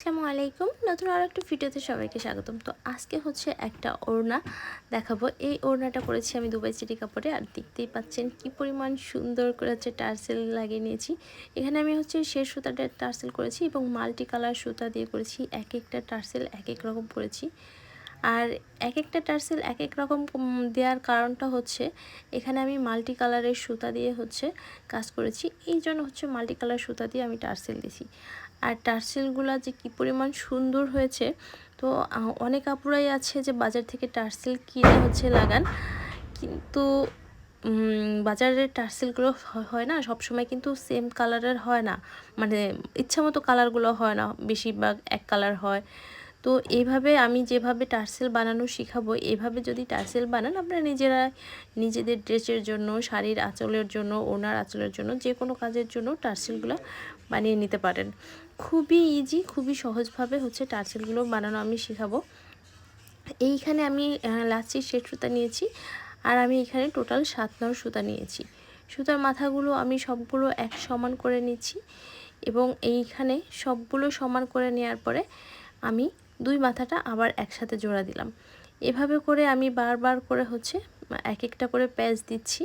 আসসালামু আলাইকুম। নতুন আরও একটা ভিডিওতে সবাইকে স্বাগতম। তো আজকে হচ্ছে একটা ওড়না দেখাবো। এই ওড়নাটা করেছি আমি দুবাই সিটি কাপড়ে। আর দেখতেই পাচ্ছেন কি পরিমাণ সুন্দর করে হচ্ছে টার্সেল লাগিয়ে নিয়েছি। এখানে আমি হচ্ছে শেষ সুতাটা টার্সেল করেছি এবং মাল্টি কালার সুতা দিয়ে করেছি। এক একটা টার্সেল এক এক রকম করেছি আর এক একটা টার্সেল এক এক রকম দেওয়ার কারণটা হচ্ছে এখানে আমি মাল্টি কালারের সুতা দিয়ে হচ্ছে কাজ করেছি। এই জন্য হচ্ছে মাল্টি কালার সুতা দিয়ে আমি টার্সেল দিছি আর টার্সেলগুলো যে কি পরিমাণ সুন্দর হয়েছে, তো অনেক আপুরাই আছে যে বাজার থেকে টার্সেল কিনে হচ্ছে লাগান। কিন্তু বাজারের টার্সেলগুলো হয় না সব সময় কিন্তু সেম কালারের হয় না। মানে ইচ্ছা মতো কালারগুলো হয় না, বেশিরভাগ এক কালার হয়। তো এইভাবে আমি যেভাবে টার্সেল বানানো শিখাবো, এভাবে যদি টার্সেল বানান, আপনারা নিজেরা, নিজেদের ড্রেসের জন্য, শাড়ির আঁচলের জন্য, ওনার আঁচলের জন্য যে কোনো কাজের জন্য টার্সেলগুলো বানিয়ে নিতে পারেন। খুবই ইজি খুবই সহজভাবে হচ্ছে টার্সেলগুলো বানানো আমি শেখাবো। এইখানে আমি লাচ্ছির শেট সুতা নিয়েছি আর আমি এখানে টোটাল সাত নর সুতা নিয়েছি। সুতার মাথাগুলো আমি সবগুলো এক সমান করে নিচ্ছি এবং এইখানে সবগুলো সমান করে নেওয়ার পরে আমি দুই মাথাটা আবার একসাথে জোড়া দিলাম। এভাবে করে আমি বারবার করে হচ্ছে এক একটা করে প্যাচ দিচ্ছি।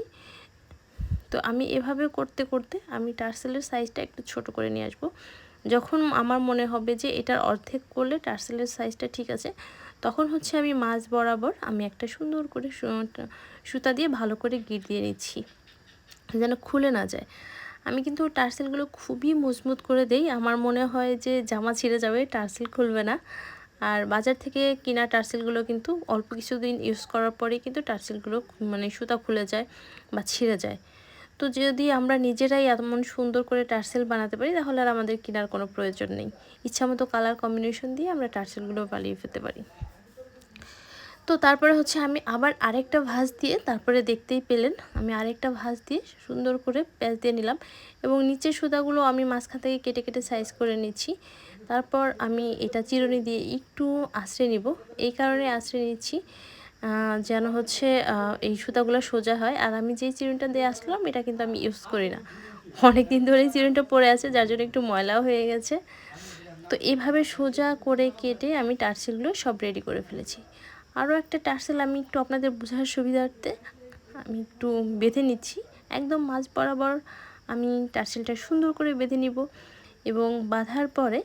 তো আমি এভাবে করতে করতে আমি টার্সেলের সাইজটা একটু ছোট করে নিয়ে আসব। যখন আমার মনে হবে যে এটার অর্ধেক করলে টার্সেলের সাইজটা ঠিক আছে, তখন হচ্ছে আমি মাছ বরাবর আমি একটা সুন্দর করে সুতা দিয়ে ভালো করে গিট দিয়ে নিচ্ছি, যেন খুলে না যায়। আমি কিন্তু টার্সেলগুলো খুবই মজবুত করে দেই। আমার মনে হয় যে জামা ছিঁড়ে যাবে, টার্সেল খুলবে না। আর বাজার থেকে কেনা টার্সেলগুলো কিন্তু অল্প কিছুদিন ইউজ করার পরেই কিন্তু টার্সেলগুলো মানে সুতা খুলে যায় বা ছিঁড়ে যায়। তো যদি আমরা নিজেরাই এমন সুন্দর করে টার্সেল বানাতে পারি, তাহলে আর আমাদের কেনার কোনো প্রয়োজন নেই। ইচ্ছা মতো কালার কম্বিনেশন দিয়ে আমরা টার্সেলগুলো বানিয়ে ফেলতে পারি। তো তারপরে হচ্ছে আমি আবার আরেকটা ভাঁজ দিয়ে তারপরে দেখতেই পেলেন, আমি আরেকটা ভাঁজ দিয়ে সুন্দর করে প্যাঁচ দিয়ে নিলাম এবং নিচের সুতাগুলো আমি মাঝখান থেকে কেটে কেটে সাইজ করে নিচ্ছি। তারপর আমি এটা চিরুনি দিয়ে একটু আশ্রয় নিব। এই কারণে আশ্রয় নিচ্ছি। যেন হচ্ছে এই সুতাগুলো সোজা হয়। আর আমি যেই চিরুনিটা দিয়ে আসলাম, এটা কিন্তু আমি ইউজ করি না। অনেক দিন ধরে চিরুনিটা পরে আছে, যার জন্য একটু ময়লাও হয়ে গেছে। তো এভাবে সোজা করে কেটে আমি টার্সেলগুলো সব রেডি করে ফেলেছি। আরও একটা টার্সেল আমি একটু আপনাদের বোঝার সুবিধার্থে আমি একটু বেঁধে নিচ্ছি। একদম মাঝ বরাবর আমি টার্সেলটা সুন্দর করে বেঁধে নিব এবং বাঁধার পরে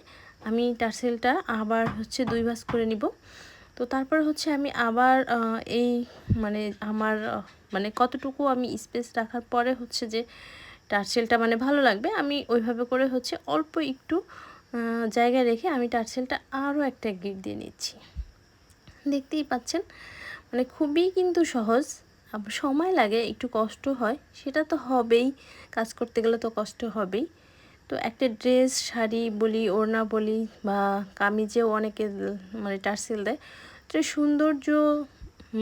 আমি টার্সেলটা আবার হচ্ছে দুই ভাস করে নিব। তো তারপর হচ্ছে আমি আবার এই মানে আমার মানে কতটুকু আমি স্পেস রাখার পরে হচ্ছে যে টার্সেলটা মানে ভালো লাগবে, আমি ওইভাবে করে হচ্ছে অল্প একটু জায়গায় রেখে আমি টার্সেলটা আরও একটা গিট দিয়ে নিচ্ছি। দেখতেই পাচ্ছেন মানে খুবই কিন্তু সহজ সময় লাগে, একটু কষ্ট হয়, সেটা তো হবেই, কাজ করতে গেলে তো কষ্ট হবেই। তো একটা ড্রেস, শাড়ি বলি, ওড়না বলি বা কামিজেও অনেকে মানে টার্সেল দেয়। তো সৌন্দর্য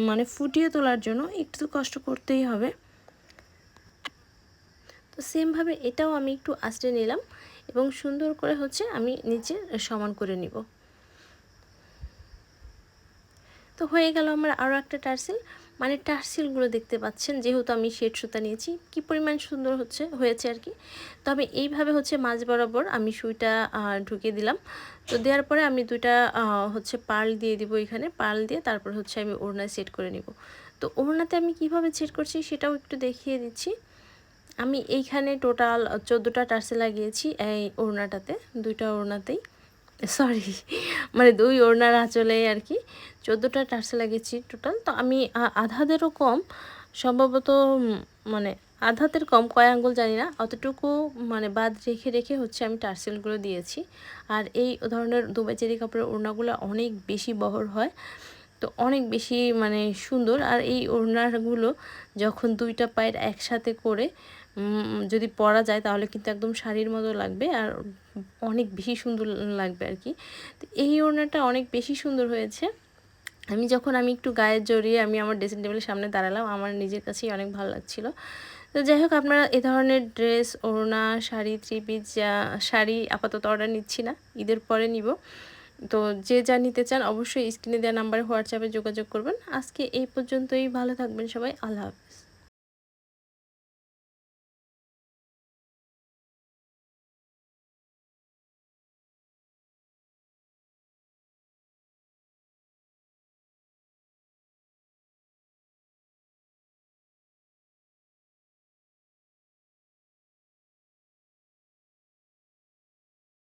মানে ফুটিয়ে তোলার জন্য একটু কষ্ট করতেই হবে। তো সেমভাবে এটাও আমি একটু আস্তে নিলাম এবং সুন্দর করে হচ্ছে আমি নিচে সমান করে নিব। তো হয়ে গেল আমার আরও একটা টার্সেল। মানে টার্সেলগুলো দেখতে পাচ্ছেন, যেহেতু আমি শেড সুতা নিয়েছি। কি পরিমাণ সুন্দর হচ্ছে, হয়েছে আর কি। তবে এইভাবে হচ্ছে মাঝ বরাবর আমি সুইটা ঢুকিয়ে দিলাম। তো দেওয়ার পরে আমি দুইটা হচ্ছে পাল দিয়ে দিব এখানে। পাল দিয়ে তারপর হচ্ছে আমি ওড়নায় সেট করে নিব। তো ওড়নাতে আমি কীভাবে সেট করছি সেটাও একটু দেখিয়ে দিচ্ছি। আমি এইখানে টোটাল চোদ্দোটা টার্সেল লাগিয়েছি এই ওড়নাটাতে, দুইটা ওড়নাতেই। সরি মানে দুই ওড়নার আঁচলে আর কি চোদ্দোটা টার্সে লাগিয়েছি টোটাল। তো আমি আধাদেরও কম, সম্ভবত মানে আধাতের কম, কয় আঙ্গুল জানি না, অতটুকু মানে বাদ রেখে রেখে হচ্ছে আমি টার্সেলগুলো দিয়েছি। আর এই ধরনের দুবাই চেরি কাপড়ের ওড়নাগুলো অনেক বেশি বহর হয়, তো অনেক বেশি মানে সুন্দর। আর এই ওড়নাগুলো যখন দুইটা পায়ের একসাথে করে যদি পরা যায় তাহলে কিন্তু একদম শাড়ির মতো লাগবে আর অনেক বেশি সুন্দর লাগবে আর কি। তো এই ওড়নাটা অনেক বেশি সুন্দর হয়েছে। আমি যখন আমি একটু গায়ে জড়িয়ে আমি আমার ড্রেসিং টেবিলের সামনে দাঁড়ালাম, আমার নিজের কাছেই অনেক ভালো লাগছিল। তো যাই হোক, আপনারা এ ধরনের ড্রেস ওড়না, শাড়ি থ্রি পিস শাড়ি আপাতত অর্ডার নিচ্ছি না, ঈদের পরে নিব। তো যে যা নিতে চান অবশ্যই স্ক্রিনে দেওয়া নাম্বারে হোয়াটসঅ্যাপে যোগাযোগ করবেন। আজকে এই পর্যন্তই, ভালো থাকবেন সবাই, আল্লাহ